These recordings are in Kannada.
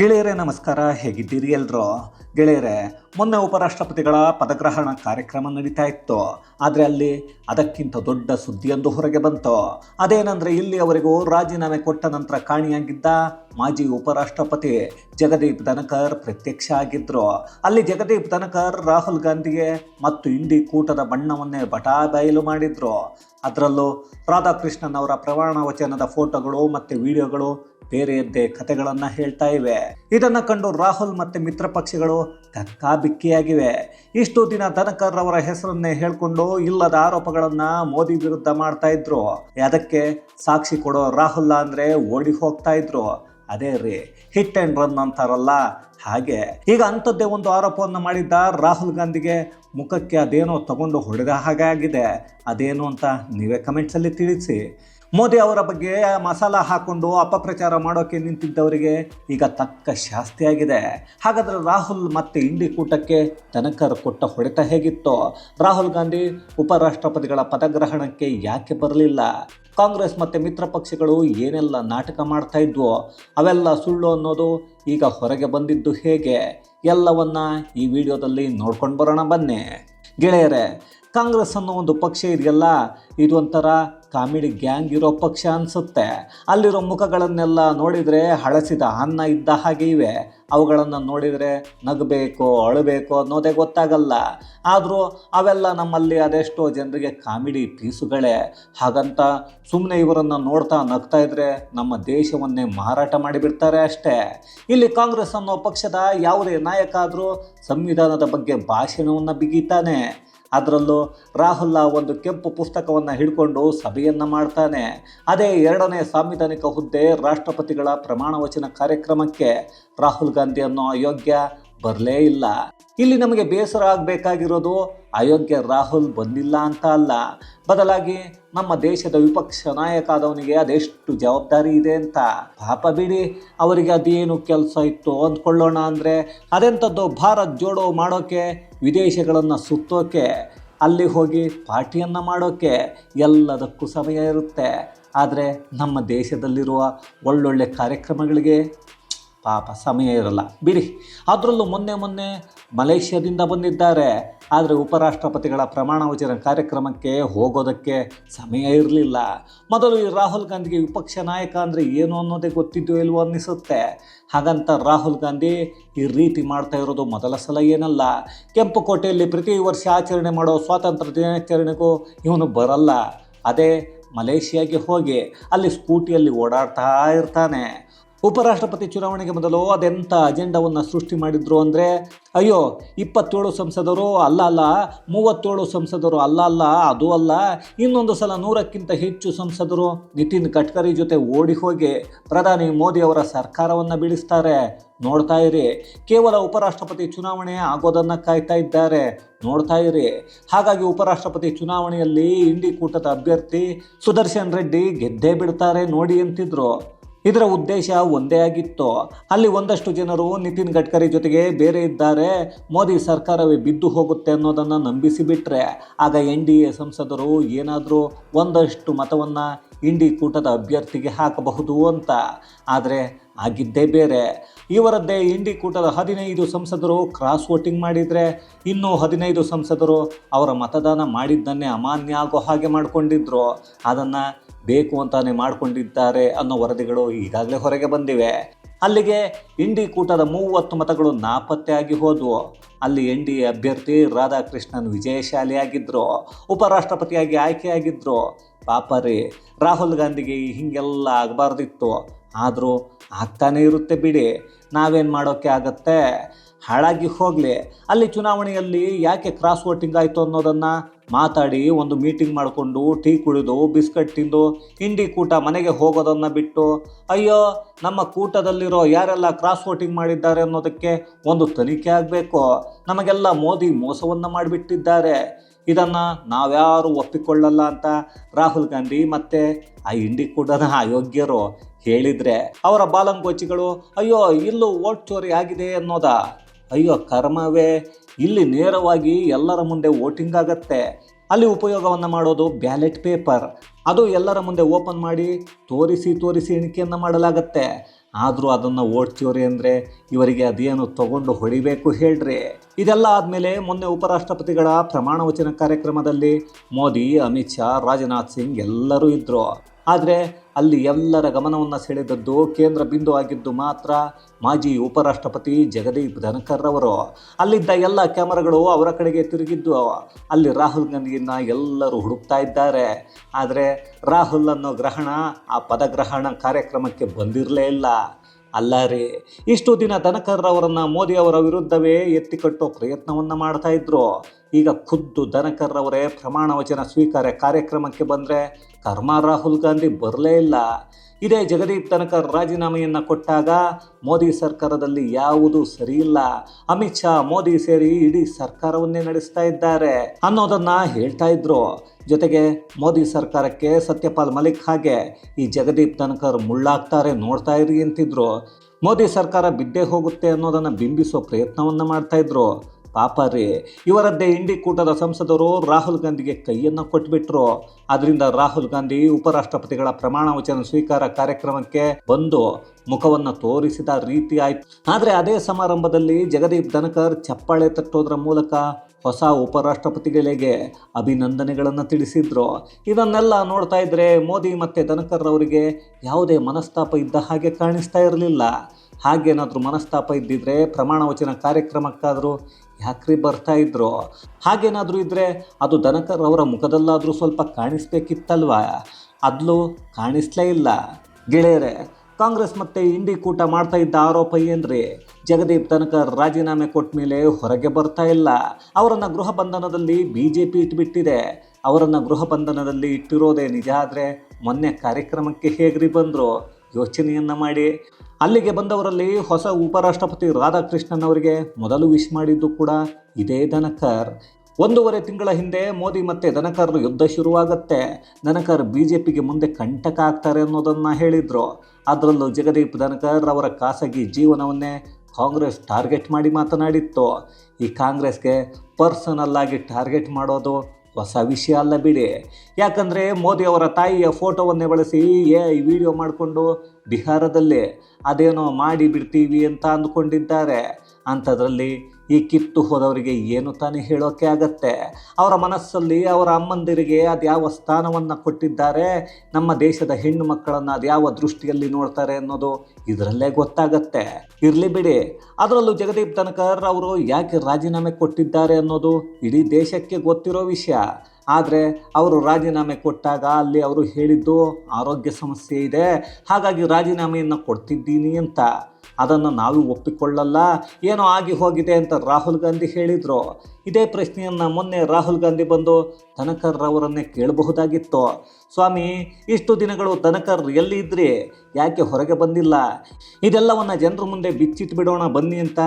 ಗೆಳೆಯರೇ, ನಮಸ್ಕಾರ. ಹೇಗಿದ್ದೀರಿ ಎಲ್ರು? ಗೆಳೆಯರೇ, ಮೊನ್ನೆ ಉಪರಾಷ್ಟ್ರಪತಿಗಳ ಪದಗ್ರಹಣ ಕಾರ್ಯಕ್ರಮ ನಡೀತಾ ಇತ್ತು. ಆದರೆ ಅಲ್ಲಿ ಅದಕ್ಕಿಂತ ದೊಡ್ಡ ಸುದ್ದಿಯೊಂದು ಹೊರಗೆ ಬಂತು. ಅದೇನೆಂದರೆ, ಇಲ್ಲಿಯವರೆಗೂ ರಾಜೀನಾಮೆ ಕೊಟ್ಟ ನಂತರ ಕಾಣಿಯಾಗಿದ್ದ ಮಾಜಿ ಉಪರಾಷ್ಟ್ರಪತಿ ಜಗದೀಪ್ ಧನಕರ್ ಪ್ರತ್ಯಕ್ಷ ಆಗಿದ್ದರು ಅಲ್ಲಿ ಜಗದೀಪ್ ಧನಕರ್, ರಾಹುಲ್ ಗಾಂಧಿಗೆ ಮತ್ತು ಇಂಡಿ ಕೂಟದ ಬಣ್ಣವನ್ನೇ ಬಟಾ ಬಯಲು ಮಾಡಿದ್ರು. ಅದರಲ್ಲೂ ರಾಧಾಕೃಷ್ಣನ್ ಅವರ ಪ್ರಮಾಣ ವಚನದ ಫೋಟೋಗಳು ಮತ್ತು ವಿಡಿಯೋಗಳು ಬೇರೆಯದ್ದೇ ಕಥೆಗಳನ್ನು ಹೇಳ್ತಾ ಇವೆ. ಇದನ್ನು ಕಂಡು ರಾಹುಲ್ ಮತ್ತು ಮಿತ್ರ ಪಕ್ಷಗಳು ಕಕ್ಕಾಬಿಕ್ಕಿಯಾಗಿವೆ ಇಷ್ಟು ದಿನ ದನಕರ್ ಅವರ ಹೆಸರನ್ನೇ ಹೇಳ್ಕೊಂಡು ಇಲ್ಲದ ಆರೋಪಗಳನ್ನು ಮೋದಿ ವಿರುದ್ಧ ಮಾಡ್ತಾ ಇದ್ರು. ಅದಕ್ಕೆ ಸಾಕ್ಷಿ ಕೊಡೋ ರಾಹುಲ್ ಅಂದ್ರೆ ಓಡಿ ಹೋಗ್ತಾ ಇದ್ರು. ಅದೇ ರೀ ಹಿಟ್ ಅಂಡ್ ರನ್ ಅಂತಾರಲ್ಲ. ಹಾಗೆ, ಈಗ ಅಂಥದ್ದೇ ಒಂದು ಆರೋಪವನ್ನು ಮಾಡಿದ್ದ ರಾಹುಲ್ ಗಾಂಧಿಗೆ ಮುಖಕ್ಕೆ ಅದೇನೋ ತಗೊಂಡು ಹೊಡೆದ ಹಾಗೆ ಆಗಿದೆ. ಅದೇನು ಅಂತ ನೀವೇ ಕಮೆಂಟ್ಸಲ್ಲಿ ತಿಳಿಸಿ. ಮೋದಿ ಅವರ ಬಗ್ಗೆ ಮಸಾಲ ಹಾಕೊಂಡು ಅಪಪ್ರಚಾರ ಮಾಡೋಕೆ ನಿಂತಿದ್ದವರಿಗೆ ಈಗ ತಕ್ಕ ಶಾಸ್ತಿಯಾಗಿದೆ ಹಾಗಾದರೆ ರಾಹುಲ್ ಮತ್ತೆ ಇಂಡಿ ಕೂಟಕ್ಕೆ ದನಕರ್ ಕೊಟ್ಟ ಹೊಡೆತ ಹೇಗಿತ್ತು? ರಾಹುಲ್ ಗಾಂಧಿ ಉಪರಾಷ್ಟ್ರಪತಿಗಳ ಪದಗ್ರಹಣಕ್ಕೆ ಯಾಕೆ ಬರಲಿಲ್ಲ? ಕಾಂಗ್ರೆಸ್ ಮತ್ತು ಮಿತ್ರ ಪಕ್ಷಗಳು ಏನೆಲ್ಲ ನಾಟಕ ಮಾಡ್ತಾ ಇದ್ವೋ? ಅವೆಲ್ಲ ಸುಳ್ಳು ಅನ್ನೋದು ಈಗ ಹೊರಗೆ ಬಂದಿದ್ದು ಹೇಗೆ? ಎಲ್ಲವನ್ನ ಈ ವಿಡಿಯೋದಲ್ಲಿ ನೋಡ್ಕೊಂಡು ಬರೋಣ ಬನ್ನಿ. ಗೆಳೆಯರೇ, ಕಾಂಗ್ರೆಸ್ ಅನ್ನೋ ಒಂದು ಪಕ್ಷ ಇದೆಯಲ್ಲ? ಇದು ಒಂಥರ ಕಾಮಿಡಿ ಗ್ಯಾಂಗ್ ಇರೋ ಪಕ್ಷ ಅನಿಸುತ್ತೆ. ಅಲ್ಲಿರೋ ಮುಖಗಳನ್ನೆಲ್ಲ ನೋಡಿದರೆ ಹಳಸಿದ ಅನ್ನ ಇದ್ದ ಹಾಗೆ ಇವೆ. ಅವುಗಳನ್ನು ನೋಡಿದರೆ ನಗಬೇಕು, ಅಳಬೇಕು ಅನ್ನೋದೇ ಗೊತ್ತಾಗಲ್ಲ. ಆದರೂ ಅವೆಲ್ಲ ನಮ್ಮಲ್ಲಿ ಅದೆಷ್ಟೋ ಜನರಿಗೆ ಕಾಮಿಡಿ ಪೀಸುಗಳೇ ಹಾಗಂತ ಸುಮ್ಮನೆ ಇವರನ್ನು ನೋಡ್ತಾ ನಗ್ತಾ ಇದ್ರೆ ನಮ್ಮ ದೇಶವನ್ನೇ ಮಾರಾಟ ಮಾಡಿಬಿಡ್ತಾರೆ ಅಷ್ಟೇ. ಇಲ್ಲಿ ಕಾಂಗ್ರೆಸ್ ಅನ್ನೋ ಪಕ್ಷದ ಯಾವುದೇ ನಾಯಕ ಆದರೂ ಸಂವಿಧಾನದ ಬಗ್ಗೆ ಭಾಷಣವನ್ನು ಬಿಗಿತಾನೆ. ಅದರಲ್ಲೂ ರಾಹುಲ್ ಒಂದು ಕೆಂಪು ಪುಸ್ತಕವನ್ನು ಹಿಡ್ಕೊಂಡು ಸಭೆಯನ್ನು ಮಾಡ್ತಾನೆ. ಅದೇ ಎರಡನೇ ಸಾಂವಿಧಾನಿಕ ಹುದ್ದೆ ರಾಷ್ಟ್ರಪತಿಗಳ ಪ್ರಮಾಣ ವಚನ ಕಾರ್ಯಕ್ರಮಕ್ಕೆ ರಾಹುಲ್ ಗಾಂಧಿ ಅನ್ನೋ ಅಯೋಗ್ಯ ಬರಲೇ ಇಲ್ಲ. ಇಲ್ಲಿ ನಮಗೆ ಬೇಸರ ಆಗಬೇಕಾಗಿರೋದು ಅಯೋಗ್ಯ ರಾಹುಲ್ ಬಂದಿಲ್ಲ ಅಂತ ಅಲ್ಲ. ಬದಲಾಗಿ ನಮ್ಮ ದೇಶದ ವಿಪಕ್ಷ ನಾಯಕ ಆದವನಿಗೆ ಅದೆಷ್ಟು ಜವಾಬ್ದಾರಿ ಇದೆ ಅಂತ. ಪಾಪ ಬಿಡಿ, ಅವರಿಗೆ ಅದೇನು ಕೆಲಸ ಇತ್ತು ಅಂದ್ಕೊಳ್ಳೋಣ ಅಂದರೆ ಅದೆಂಥದ್ದು ಭಾರತ್ ಜೋಡೋ ಮಾಡೋಕ್ಕೆ ವಿದೇಶಗಳನ್ನು ಸುತ್ತೋಕೆ ಅಲ್ಲಿ ಹೋಗಿ ಪಾರ್ಟಿಯನ್ನು ಮಾಡೋಕ್ಕೆ ಎಲ್ಲದಕ್ಕೂ ಸಮಯ ಇರುತ್ತೆ. ಆದರೆ ನಮ್ಮ ದೇಶದಲ್ಲಿರುವ ಒಳ್ಳೊಳ್ಳೆ ಕಾರ್ಯಕ್ರಮಗಳಿಗೆ ಪಾಪ ಸಮಯ ಇರಲ್ಲ. ಬಿಡಿ. ಅದರಲ್ಲೂ ಮೊನ್ನೆ ಮೊನ್ನೆ ಮಲೇಷ್ಯಾದಿಂದ ಬಂದಿದ್ದಾರೆ. ಆದರೆ ಉಪರಾಷ್ಟ್ರಪತಿಗಳ ಪ್ರಮಾಣ ವಚನ ಕಾರ್ಯಕ್ರಮಕ್ಕೆ ಹೋಗೋದಕ್ಕೆ ಸಮಯ ಇರಲಿಲ್ಲ. ಮೊದಲು ಈ ರಾಹುಲ್ ಗಾಂಧಿಗೆ ವಿಪಕ್ಷ ನಾಯಕ ಅಂದರೆ ಏನು ಅನ್ನೋದೇ ಗೊತ್ತಿದ್ದು ಇಲ್ವೋ ಅನ್ನಿಸುತ್ತೆ. ಹಾಗಂತ ರಾಹುಲ್ ಗಾಂಧಿ ಈ ರೀತಿ ಮಾಡ್ತಾ ಇರೋದು ಮೊದಲ ಸಲ ಏನಲ್ಲ. ಕೆಂಪು ಕೋಟೆಯಲ್ಲಿ ಪ್ರತಿ ವರ್ಷ ಆಚರಣೆ ಮಾಡೋ ಸ್ವಾತಂತ್ರ್ಯ ದಿನಾಚರಣೆಗೂ ಇವನು ಬರಲ್ಲ. ಅದೇ ಮಲೇಷ್ಯಾಗೆ ಹೋಗಿ ಅಲ್ಲಿ ಸ್ಕೂಟಿಯಲ್ಲಿ ಓಡಾಡ್ತಾ ಇರ್ತಾನೆ. ಉಪರಾಷ್ಟ್ರಪತಿ ಚುನಾವಣೆಗೆ ಮೊದಲು ಅದೆಂಥ ಅಜೆಂಡವನ್ನು ಸೃಷ್ಟಿ ಮಾಡಿದ್ರು ಅಂದರೆ, ಅಯ್ಯೋ, ಇಪ್ಪತ್ತೇಳು ಸಂಸದರು ಅಲ್ಲ ಅಲ್ಲ, ಮೂವತ್ತೇಳು ಸಂಸದರು ಅಲ್ಲ ಅಲ್ಲ, ಅದು ಅಲ್ಲ, ಇನ್ನೊಂದು ಸಲ ನೂರಕ್ಕಿಂತ ಹೆಚ್ಚು ಸಂಸದರು. ನಿತಿನ್ ಗಡ್ಕರಿ ಜೊತೆ ಓಡಿ ಹೋಗಿ ಪ್ರಧಾನಿ ಮೋದಿ ಅವರ ಸರ್ಕಾರವನ್ನು ಬೀಳಿಸ್ತಾರೆ. ನೋಡ್ತಾ ಇರಿ, ಕೇವಲ ಉಪರಾಷ್ಟ್ರಪತಿ ಚುನಾವಣೆ ಆಗೋದನ್ನು ಕಾಯ್ತಾ ಇದ್ದಾರೆ. ನೋಡ್ತಾ ಇರಿ, ಹಾಗಾಗಿ ಉಪರಾಷ್ಟ್ರಪತಿ ಚುನಾವಣೆಯಲ್ಲಿ ಇಂಡಿ ಕೂಟದ ಅಭ್ಯರ್ಥಿ ಸುದರ್ಶನ್ ರೆಡ್ಡಿ ಗೆದ್ದೇ ಬಿಡ್ತಾರೆ ನೋಡಿ ಅಂತಿದ್ರು. ಇದರ ಉದ್ದೇಶ ಒಂದೇ ಆಗಿತ್ತು. ಅಲ್ಲಿ ಒಂದಷ್ಟು ಜನರು ನಿತಿನ್ ಗಡ್ಕರಿ ಜೊತೆಗೆ ಬೇರೆ ಇದ್ದಾರೆ. ಮೋದಿ ಸರ್ಕಾರವೇ ಬಿದ್ದು ಹೋಗುತ್ತೆ ಅನ್ನೋದನ್ನು ನಂಬಿಸಿ ಬಿಟ್ಟರೆ ಆಗ ಎನ್ ಡಿ ಎ ಸಂಸದರು ಏನಾದರೂ ಒಂದಷ್ಟು ಮತವನ್ನು ಇಂಡಿ ಕೂಟದ ಅಭ್ಯರ್ಥಿಗೆ ಹಾಕಬಹುದು ಅಂತ. ಆದರೆ ಆಗಿದ್ದೇ ಬೇರೆ. ಇವರದ್ದೇ ಇಂಡಿ ಕೂಟದ ಹದಿನೈದು ಸಂಸದರು ಕ್ರಾಸ್ ವೋಟಿಂಗ್ ಮಾಡಿದರೆ, ಇನ್ನೂ ಹದಿನೈದು ಸಂಸದರು ಅವರ ಮತದಾನ ಮಾಡಿದ್ದನ್ನೇ ಅಮಾನ್ಯ ಆಗೋ ಹಾಗೆ ಮಾಡಿಕೊಂಡಿದ್ರು. ಅದನ್ನು ಬೇಕು ಅಂತಾನೆ ಮಾಡಿಕೊಂಡಿದ್ದಾರೆ ಅನ್ನೋ ವರದಿಗಳು ಈಗಾಗಲೇ ಹೊರಗೆ ಬಂದಿವೆ. ಅಲ್ಲಿಗೆ ಇಂಡಿ ಕೂಟದ ಮೂವತ್ತು ಮತಗಳು ನಾಪತ್ತೆಯಾಗಿ ಹೋದವು. ಅಲ್ಲಿ ಎನ್ ಡಿ ಎ ಅಭ್ಯರ್ಥಿ ರಾಧಾಕೃಷ್ಣನ್ ವಿಜಯಶಾಲಿಯಾಗಿದ್ದರು ಉಪರಾಷ್ಟ್ರಪತಿಯಾಗಿ ಆಯ್ಕೆಯಾಗಿದ್ದರು ಪಾಪ ರೀ ರಾಹುಲ್ ಗಾಂಧಿಗೆ ಹೀಗೆಲ್ಲ ಆಗಬಾರ್ದಿತ್ತು. ಆದರೂ ಆಗ್ತಾನೇ ಇರುತ್ತೆ ಬಿಡಿ. ನಾವೇನು ಮಾಡೋಕ್ಕೆ ಆಗತ್ತೆ? ಹಾಳಾಗಿ ಹೋಗಲಿ. ಅಲ್ಲಿ ಚುನಾವಣೆಯಲ್ಲಿ ಯಾಕೆ ಕ್ರಾಸ್ ವೋಟಿಂಗ್ ಆಯಿತು ಅನ್ನೋದನ್ನು ಮಾತಾಡಿ ಒಂದು ಮೀಟಿಂಗ್ ಮಾಡಿಕೊಂಡು ಟೀ ಕುಡಿದು ಬಿಸ್ಕಟ್ ತಿಂದು ಹಿಂಡಿ ಕೂಟ ಮನೆಗೆ ಹೋಗೋದನ್ನು ಬಿಟ್ಟು, ಅಯ್ಯೋ, ನಮ್ಮ ಕೂಟದಲ್ಲಿರೋ ಯಾರೆಲ್ಲ ಕ್ರಾಸ್ ವೋಟಿಂಗ್ ಮಾಡಿದ್ದಾರೆ ಅನ್ನೋದಕ್ಕೆ ಒಂದು ತನಿಖೆ ಆಗಬೇಕು. ನಮಗೆಲ್ಲ ಮೋದಿ ಮೋಸವನ್ನು ಮಾಡಿಬಿಟ್ಟಿದ್ದಾರೆ. ಇದನ್ನು ನಾವ್ಯಾರು ಒಪ್ಪಿಕೊಳ್ಳಲ್ಲ ಅಂತ ರಾಹುಲ್ ಗಾಂಧಿ ಮತ್ತು ಆ ಹಿಂಡಿ ಕೂಟದ ಅಯೋಗ್ಯರು ಹೇಳಿದರೆ ಅವರ ಬಾಲಂಗೋಚಿಗಳು ಅಯ್ಯೋ, ಇಲ್ಲೂ ವೋಟ್ ಚೋರಿ ಆಗಿದೆ ಅನ್ನೋದ? ಅಯ್ಯೋ, ಕರ್ಮವೇ ಇಲ್ಲಿ ನೇರವಾಗಿ ಎಲ್ಲರ ಮುಂದೆ ವೋಟಿಂಗ್ ಆಗತ್ತೆ. ಅಲ್ಲಿ ಉಪಯೋಗವನ್ನು ಮಾಡೋದು ಬ್ಯಾಲೆಟ್ ಪೇಪರ್. ಅದು ಎಲ್ಲರ ಮುಂದೆ ಓಪನ್ ಮಾಡಿ ತೋರಿಸಿ ತೋರಿಸಿ ಎಣಿಕೆಯನ್ನು ಮಾಡಲಾಗತ್ತೆ. ಆದರೂ ಅದನ್ನು ಓಡ್ತೀವ್ರಿ ಅಂದರೆ ಇವರಿಗೆ ಅದೇನು ತಗೊಂಡು ಹೊಡಿಬೇಕು ಹೇಳ್ರಿ. ಇದೆಲ್ಲ ಆದಮೇಲೆ ಮೊನ್ನೆ ಉಪರಾಷ್ಟ್ರಪತಿಗಳ ಪ್ರಮಾಣ ವಚನ ಕಾರ್ಯಕ್ರಮದಲ್ಲಿ ಮೋದಿ, ಅಮಿತ್ ಶಾ, ರಾಜನಾಥ್ ಸಿಂಗ್ ಎಲ್ಲರೂ ಇದ್ದರು ಆದರೆ ಅಲ್ಲಿ ಎಲ್ಲರ ಗಮನವನ್ನು ಸೆಳೆದದ್ದು ಕೇಂದ್ರ ಬಿಂದು ಆಗಿದ್ದು ಮಾತ್ರ ಮಾಜಿ ಉಪರಾಷ್ಟ್ರಪತಿ ಜಗದೀಪ್ ಧನಕರ್ ಅವರು ಅಲ್ಲಿದ್ದ ಎಲ್ಲ ಕ್ಯಾಮರಾಗಳು ಅವರ ಕಡೆಗೆ ತಿರುಗಿದ್ದು ಅಲ್ಲಿ ರಾಹುಲ್ ಗಾಂಧಿಯನ್ನು ಎಲ್ಲರೂ ಹುಡುಕ್ತಾ ಇದ್ದಾರೆ. ಆದರೆ ರಾಹುಲ್ ಅನ್ನೋ ಗ್ರಹಣ ಆ ಪದಗ್ರಹಣ ಕಾರ್ಯಕ್ರಮಕ್ಕೆ ಬಂದಿರಲೇ ಇಲ್ಲ. ಅಲ್ಲ ರೀ ಇಷ್ಟು ದಿನ ದನಕರ್ರವರನ್ನು ಮೋದಿಯವರ ವಿರುದ್ಧವೇ ಎತ್ತಿಕಟ್ಟೋ ಪ್ರಯತ್ನವನ್ನು ಮಾಡ್ತಾ ಇದ್ರು. ಈಗ ಖುದ್ದು ದನಕರ್ರವರೇ ಪ್ರಮಾಣ ವಚನ ಸ್ವೀಕಾರ ಕಾರ್ಯಕ್ರಮಕ್ಕೆ ಬಂದರೆ ಕರ್ಮ ರಾಹುಲ್ ಗಾಂಧಿ ಬರಲೇ ಇಲ್ಲ. ಇದೇ ಜಗದೀಪ್ ತನಕರ್ ರಾಜೀನಾಮೆಯನ್ನು ಕೊಟ್ಟಾಗ ಮೋದಿ ಸರ್ಕಾರದಲ್ಲಿ ಯಾವುದೂ ಸರಿಯಿಲ್ಲ ಅಮಿತ್ ಶಾ, ಮೋದಿ ಸೇರಿ ಇಡೀ ಸರ್ಕಾರವನ್ನೇ ನಡೆಸ್ತಾ ಇದ್ದಾರೆ ಅನ್ನೋದನ್ನ ಹೇಳ್ತಾ ಇದ್ರು. ಜೊತೆಗೆ ಮೋದಿ ಸರ್ಕಾರಕ್ಕೆ ಸತ್ಯಪಾಲ್ ಮಲಿಕ್ ಹಾಗೆ ಈ ಜಗದೀಪ್ ತನಕರ್ ಮುಳ್ಳಾಗ್ತಾರೆ ನೋಡ್ತಾ ಇರಿ ಅಂತಿದ್ರು. ಮೋದಿ ಸರ್ಕಾರ ಬಿದ್ದೇ ಹೋಗುತ್ತೆ ಅನ್ನೋದನ್ನು ಬಿಂಬಿಸೋ ಪ್ರಯತ್ನವನ್ನು ಮಾಡ್ತಾ ಇದ್ರು. ಪಾಪ ರೀ ಇವರದ್ದೇ ಇಂಡಿ ಕೂಟದ ಸಂಸದರು ರಾಹುಲ್ ಗಾಂಧಿಗೆ ಕೈಯನ್ನು ಕೊಟ್ಬಿಟ್ರು. ಅದರಿಂದ ರಾಹುಲ್ ಗಾಂಧಿ ಉಪರಾಷ್ಟ್ರಪತಿಗಳ ಪ್ರಮಾಣ ವಚನ ಸ್ವೀಕಾರ ಕಾರ್ಯಕ್ರಮಕ್ಕೆ ಬಂದು ಮುಖವನ್ನು ತೋರಿಸಿದ ರೀತಿ ಆಯ್ತು. ಆದರೆ ಅದೇ ಸಮಾರಂಭದಲ್ಲಿ ಜಗದೀಪ್ ಧನಕರ್ ಚಪ್ಪಾಳೆ ತಟ್ಟೋದ್ರ ಮೂಲಕ ಹೊಸ ಉಪರಾಷ್ಟ್ರಪತಿಗಳಿಗೆ ಅಭಿನಂದನೆಗಳನ್ನು ತಿಳಿಸಿದ್ರು. ಇದನ್ನೆಲ್ಲ ನೋಡ್ತಾ ಇದ್ರೆ ಮೋದಿ ಮತ್ತು ಧನಕರ್ ಅವರಿಗೆ ಯಾವುದೇ ಮನಸ್ತಾಪ ಇದ್ದ ಹಾಗೆ ಕಾಣಿಸ್ತಾ ಇರಲಿಲ್ಲ. ಹಾಗೇನಾದರೂ ಮನಸ್ತಾಪ ಇದ್ದಿದ್ರೆ ಪ್ರಮಾಣ ವಚನ ಕಾರ್ಯಕ್ರಮಕ್ಕಾದರೂ ಯಾಕ್ರಿ ಬರ್ತಾ ಇದ್ರು? ಹಾಗೇನಾದರೂ ಇದ್ದರೆ ಅದು ದನಕರ್ ಅವರ ಮುಖದಲ್ಲಾದರೂ ಸ್ವಲ್ಪ ಕಾಣಿಸ್ಬೇಕಿತ್ತಲ್ವಾ? ಅದ್ಲೂ ಕಾಣಿಸ್ಲೇ ಇಲ್ಲ. ಗೆಳೆಯರೆ, ಕಾಂಗ್ರೆಸ್ ಮತ್ತು ಇಂಡಿ ಕೂಟ ಮಾಡ್ತಾ ಇದ್ದ ಆರೋಪ ಏನ್ರಿ? ಜಗದೀಪ್ ಧನಕರ್ ರಾಜೀನಾಮೆ ಕೊಟ್ಟ ಮೇಲೆ ಹೊರಗೆ ಬರ್ತಾ ಇಲ್ಲ. ಅವರನ್ನು ಗೃಹ ಬಂಧನದಲ್ಲಿ ಬಿ ಜೆ ಪಿ ಇಟ್ಬಿಟ್ಟಿದೆ. ಅವರನ್ನು ಗೃಹ ಬಂಧನದಲ್ಲಿ ಇಟ್ಟಿರೋದೇ ನಿಜ ಆದರೆ ಮೊನ್ನೆ ಕಾರ್ಯಕ್ರಮಕ್ಕೆ ಹೇಗ್ರಿ ಬಂದರು? ಯೋಚನೆಯನ್ನು ಮಾಡಿ. ಅಲ್ಲಿಗೆ ಬಂದವರಲ್ಲಿ ಹೊಸ ಉಪರಾಷ್ಟ್ರಪತಿ ರಾಧಾಕೃಷ್ಣನ್ ಅವರಿಗೆ ಮೊದಲು ವಿಶ್ ಮಾಡಿದ್ದು ಕೂಡ ಇದೇ ದನಕರ್. ಒಂದೂವರೆ ತಿಂಗಳ ಹಿಂದೆ ಮೋದಿ ಮತ್ತೆ ದನಕರ್ ಯುದ್ಧ ಶುರುವಾಗುತ್ತೆ. ದನಕರ್ ಬಿ ಜೆ ಪಿಗೆ ಮುಂದೆ ಕಂಟಕ ಆಗ್ತಾರೆ ಅನ್ನೋದನ್ನು ಹೇಳಿದರು. ಅದರಲ್ಲೂ ಜಗದೀಪ್ ಧನಕರ್ ಅವರ ಖಾಸಗಿ ಜೀವನವನ್ನೇ ಕಾಂಗ್ರೆಸ್ ಟಾರ್ಗೆಟ್ ಮಾಡಿ ಮಾತನಾಡಿತ್ತು. ಈ ಕಾಂಗ್ರೆಸ್ಗೆ ಪರ್ಸನಲ್ ಆಗಿ ಟಾರ್ಗೆಟ್ ಮಾಡೋದು ಹೊಸ ವಿಷಯ ಅಲ್ಲ ಬಿಡಿ. ಯಾಕಂದರೆ ಮೋದಿ ಅವರ ತಾಯಿಯ ಫೋಟೋವನ್ನೇ ಬಳಸಿ ಏ ಈ ವಿಡಿಯೋ ಮಾಡಿಕೊಂಡು ಬಿಹಾರದಲ್ಲಿ ಅದೇನೋ ಮಾಡಿ ಬಿಡ್ತೀವಿ ಅಂತ ಅಂದ್ಕೊಂಡಿದ್ದಾರೆ. ಅಂಥದ್ರಲ್ಲಿ ಈ ಕಿತ್ತು ಹೋದವರಿಗೆ ಏನು ತಾನೇ ಹೇಳೋಕೆ ಆಗತ್ತೆ? ಅವರ ಮನಸ್ಸಲ್ಲಿ ಅವರ ಅಮ್ಮಂದಿರಿಗೆ ಅದ್ಯಾವ ಸ್ಥಾನವನ್ನು ಕೊಟ್ಟಿದ್ದಾರೆ? ನಮ್ಮ ದೇಶದ ಹೆಣ್ಣು ಮಕ್ಕಳನ್ನು ಅದ್ಯಾವ ದೃಷ್ಟಿಯಲ್ಲಿ ನೋಡ್ತಾರೆ ಅನ್ನೋದು ಇದರಲ್ಲೇ ಗೊತ್ತಾಗತ್ತೆ. ಇರಲಿ ಬಿಡಿ. ಅದರಲ್ಲೂ ಜಗದೀಪ್ ಧನಕರ್ ಅವರು ಯಾಕೆ ರಾಜೀನಾಮೆ ಕೊಟ್ಟಿದ್ದಾರೆ ಅನ್ನೋದು ಇಡೀ ದೇಶಕ್ಕೆ ಗೊತ್ತಿರೋ ವಿಷಯ. ಆದರೆ ಅವರು ರಾಜೀನಾಮೆ ಕೊಟ್ಟಾಗ ಅಲ್ಲಿ ಅವರು ಹೇಳಿದ್ದು ಆರೋಗ್ಯ ಸಮಸ್ಯೆ ಇದೆ. ಹಾಗಾಗಿ ರಾಜೀನಾಮೆಯನ್ನು ಕೊಡ್ತಿದ್ದೀನಿ ಅಂತ. ಅದನ್ನು ನಾವು ಒಪ್ಪಿಕೊಳ್ಳಲ್ಲ. ಏನೋ ಆಗಿ ಹೋಗಿದೆ ಅಂತ ರಾಹುಲ್ ಗಾಂಧಿ ಹೇಳಿದರು. ಇದೇ ಪ್ರಶ್ನೆಯನ್ನು ಮೊನ್ನೆ ರಾಹುಲ್ ಗಾಂಧಿ ಬಂದು ಧನಕರ್ ಅವರನ್ನೇ ಕೇಳಬಹುದಾಗಿತ್ತು. ಸ್ವಾಮಿ, ಇಷ್ಟು ದಿನಗಳು ಧನಕರ್ ಎಲ್ಲಿ ಇದ್ರಿ? ಯಾಕೆ ಹೊರಗೆ ಬಂದಿಲ್ಲ? ಇದೆಲ್ಲವನ್ನು ಜನರ ಮುಂದೆ ಬಿಚ್ಚಿಟ್ಟು ಬಿಡೋಣ ಬನ್ನಿ ಅಂತ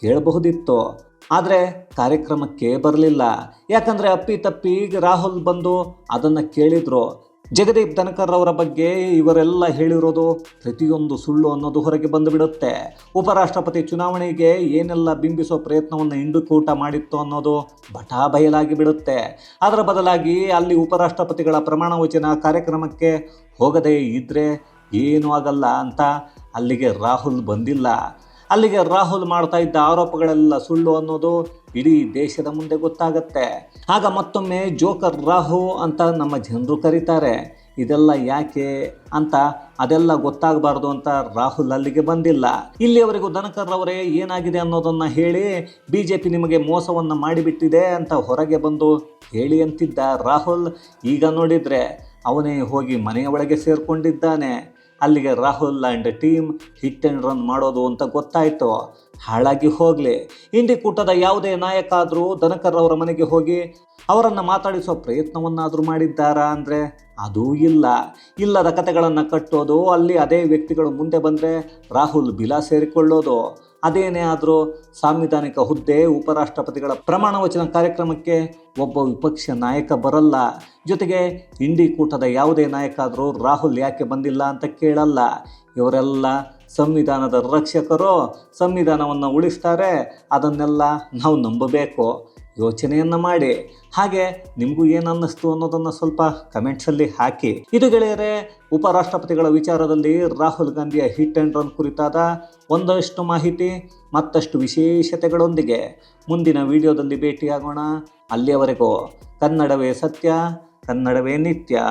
ಹೇಳಬಹುದಿತ್ತು. ಆದರೆ ಕಾರ್ಯಕ್ರಮಕ್ಕೆ ಬರಲಿಲ್ಲ. ಯಾಕಂದರೆ ಅಪ್ಪಿ ತಪ್ಪಿ ರಾಹುಲ್ ಬಂದು ಅದನ್ನು ಕೇಳಿದರು. ಜಗದೀಪ್ ಧನಕರ್ ಅವರ ಬಗ್ಗೆ ಇವರೆಲ್ಲ ಹೇಳಿರೋದು ಪ್ರತಿಯೊಂದು ಸುಳ್ಳು ಅನ್ನೋದು ಹೊರಗೆ ಬಂದುಬಿಡುತ್ತೆ. ಉಪರಾಷ್ಟ್ರಪತಿ ಚುನಾವಣೆಗೆ ಏನೆಲ್ಲ ಬಿಂಬಿಸೋ ಪ್ರಯತ್ನವನ್ನು ಹಿಂಡುಕೂಟ ಮಾಡಿತ್ತು ಅನ್ನೋದು ಬಟಾ ಬಯಲಾಗಿ ಬಿಡುತ್ತೆ. ಅದರ ಬದಲಾಗಿ ಅಲ್ಲಿ ಉಪರಾಷ್ಟ್ರಪತಿಗಳ ಪ್ರಮಾಣ ವಚನ ಕಾರ್ಯಕ್ರಮಕ್ಕೆ ಹೋಗದೇ ಇದ್ದರೆ ಏನೂ ಆಗಲ್ಲ ಅಂತ ಅಲ್ಲಿಗೆ ರಾಹುಲ್ ಬಂದಿಲ್ಲ. ಅಲ್ಲಿಗೆ ರಾಹುಲ್ ಮಾಡ್ತಾ ಇದ್ದ ಆರೋಪಗಳೆಲ್ಲ ಸುಳ್ಳು ಅನ್ನೋದು ಇಡೀ ದೇಶದ ಮುಂದೆ ಗೊತ್ತಾಗತ್ತೆ. ಆಗ ಮತ್ತೊಮ್ಮೆ ಜೋಕರ್ ರಾಹು ಅಂತ ನಮ್ಮ ಜನರು ಕರೀತಾರೆ. ಇದೆಲ್ಲ ಯಾಕೆ ಅಂತ ಅದೆಲ್ಲ ಗೊತ್ತಾಗಬಾರ್ದು ಅಂತ ರಾಹುಲ್ ಅಲ್ಲಿಗೆ ಬಂದಿಲ್ಲ. ಇಲ್ಲಿಯವರೆಗೂ ದನಕರ್ ಅವರೇ ಏನಾಗಿದೆ ಅನ್ನೋದನ್ನು ಹೇಳಿ ಬಿ ಜೆ ಪಿ ನಿಮಗೆ ಮೋಸವನ್ನು ಮಾಡಿಬಿಟ್ಟಿದೆ ಅಂತ ಹೊರಗೆ ಬಂದು ಹೇಳಿ ಅಂತಿದ್ದ ರಾಹುಲ್ ಈಗ ನೋಡಿದರೆ ಅವನೇ ಹೋಗಿ ಮನೆಯ ಒಳಗೆ ಸೇರಿಕೊಂಡಿದ್ದಾನೆ. ಅಲ್ಲಿಗೆ Rahul and team hit and run ಮಾಡೋದು ಅಂತ ಗೊತ್ತಾಯಿತು. ಹಾಳಾಗಿ ಹೋಗಲಿ. ಹಿಂದಿ ಕೂಟದ ಯಾವುದೇ ನಾಯಕ ಆದರೂ ದನಕರ್ ಅವರ ಮನೆಗೆ ಹೋಗಿ ಅವರನ್ನು ಮಾತಾಡಿಸೋ ಪ್ರಯತ್ನವನ್ನಾದರೂ ಮಾಡಿದ್ದಾರಾ ಅಂದರೆ ಅದೂ ಇಲ್ಲ. ಇಲ್ಲದ ಕತೆಗಳನ್ನು ಕಟ್ಟೋದು, ಅಲ್ಲಿ ಅದೇ ವ್ಯಕ್ತಿಗಳು ಮುಂದೆ ಬಂದರೆ ರಾಹುಲ್ ಬಿಲ ಸೇರಿಕೊಳ್ಳೋದು. ಅದೇನೇ ಆದರೂ ಸಾಂವಿಧಾನಿಕ ಹುದ್ದೆ ಉಪರಾಷ್ಟ್ರಪತಿಗಳ ಪ್ರಮಾಣ ವಚನ ಕಾರ್ಯಕ್ರಮಕ್ಕೆ ಒಬ್ಬ ವಿಪಕ್ಷ ನಾಯಕ ಬರಲ್ಲ. ಜೊತೆಗೆ ಇಂಡಿ ಕೂಟದ ಯಾವುದೇ ನಾಯಕ ಆದರೂ ರಾಹುಲ್ ಯಾಕೆ ಬಂದಿಲ್ಲ ಅಂತ ಕೇಳಲ್ಲ. ಇವರೆಲ್ಲ ಸಂವಿಧಾನದ ರಕ್ಷಕರು, ಸಂವಿಧಾನವನ್ನು ಉಳಿಸ್ತಾರೆ, ಅದನ್ನೆಲ್ಲ ನಾವು ನಂಬಬೇಕು. ಯೋಚನೆಯನ್ನು ಮಾಡಿ. ಹಾಗೆ ನಿಮಗೂ ಏನು ಅನ್ನಿಸ್ತು ಅನ್ನೋದನ್ನು ಸ್ವಲ್ಪ ಕಮೆಂಟ್ಸಲ್ಲಿ ಹಾಕಿ. ಇದು ಗೆಳೆಯರೆ, ಉಪರಾಷ್ಟ್ರಪತಿಗಳ ವಿಚಾರದಲ್ಲಿ ರಾಹುಲ್ ಗಾಂಧಿಯ ಹಿಟ್ ಆ್ಯಂಡ್ ರನ್ ಕುರಿತಾದ ಒಂದಷ್ಟು ಮಾಹಿತಿ, ಮತ್ತಷ್ಟು ವಿಶೇಷತೆಗಳೊಂದಿಗೆ ಮುಂದಿನ ವಿಡಿಯೋದಲ್ಲಿ ಭೇಟಿಯಾಗೋಣ. ಅಲ್ಲಿಯವರೆಗೂ ಕನ್ನಡವೇ ಸತ್ಯ, ಕನ್ನಡವೇ ನಿತ್ಯ.